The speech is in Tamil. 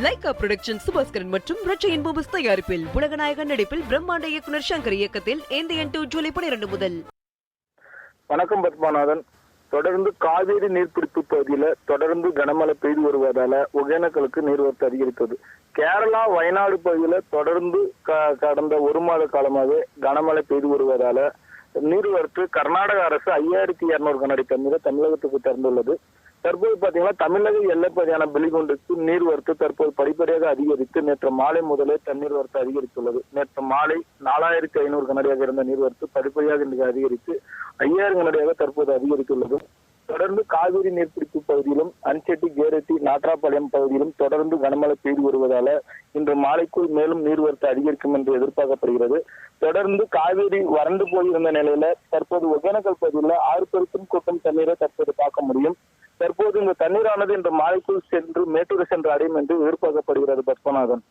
லைகா புரொடக்ஷன் சுபாஸ்கரன் மற்றும் ரச்சையின் பூபஸ் தயாரிப்பில் உலகநாயகன் நடிப்பில் பிரம்மாண்ட இயக்குனர் சங்கர் இயக்கத்தில் டூ ஜூலை பனிரெண்டு முதல். வணக்கம் பத்மநாதன். தொடர்ந்து காவேரி நீர்பிடிப்பு பகுதியில தொடர்ந்து கனமழை பெய்து வருவதால ஒகேனக்கலுக்கு நீர்வரத்து அதிகரித்தது. கேரளா வயநாடு பகுதியில தொடர்ந்து க- கடந்த ஒரு மாத காலமாகவே கனமழை பெய்து வருவதால நீர்வரத்து கர்நாடக அரசு ஐயாயிரத்தி இருநூறு கனஅடி தண்ணீரை தமிழகத்துக்கு திறந்துள்ளது. தற்போது பாத்தீங்கன்னா தமிழக எல்லைப்பகுதியான பெலிகுண்டுக்கு நீர்வரத்து தற்போது படிப்படியாக அதிகரித்து நேற்று மாலை முதலே தண்ணீர் வரத்து அதிகரித்துள்ளது. நேற்று மாலை நாலாயிரத்தி ஐநூறு கனடியாக இருந்த நீர்வரத்து படிப்படியாக இன்றைக்கு அதிகரித்து ஐயாயிரம் கனடியாக தற்போது அதிகரித்துள்ளது. தொடர்ந்து காவிரி நீர்பிடிப்பு பகுதியிலும் அன்செட்டி கேரட்டி நாட்ராபாளையம் பகுதியிலும் தொடர்ந்து கனமழை பெய்து வருவதால இன்று மாலைக்குள் மேலும் நீர்வரத்து அதிகரிக்கும் என்று எதிர்பார்க்கப்படுகிறது. தொடர்ந்து காவிரி வறண்டு போயிருந்த நிலையில தற்போது ஒகேனக்கல் பகுதியில் ஆறு பெருக்கும் கூட்டம் தண்ணீரை தற்போது இந்த தண்ணீரானது இன்று மாலைக்குள் சென்று மேட்டூர் சென்று அடையும் என்று எதிர்பார்க்கப்படுகிறது பத்மநாதன்.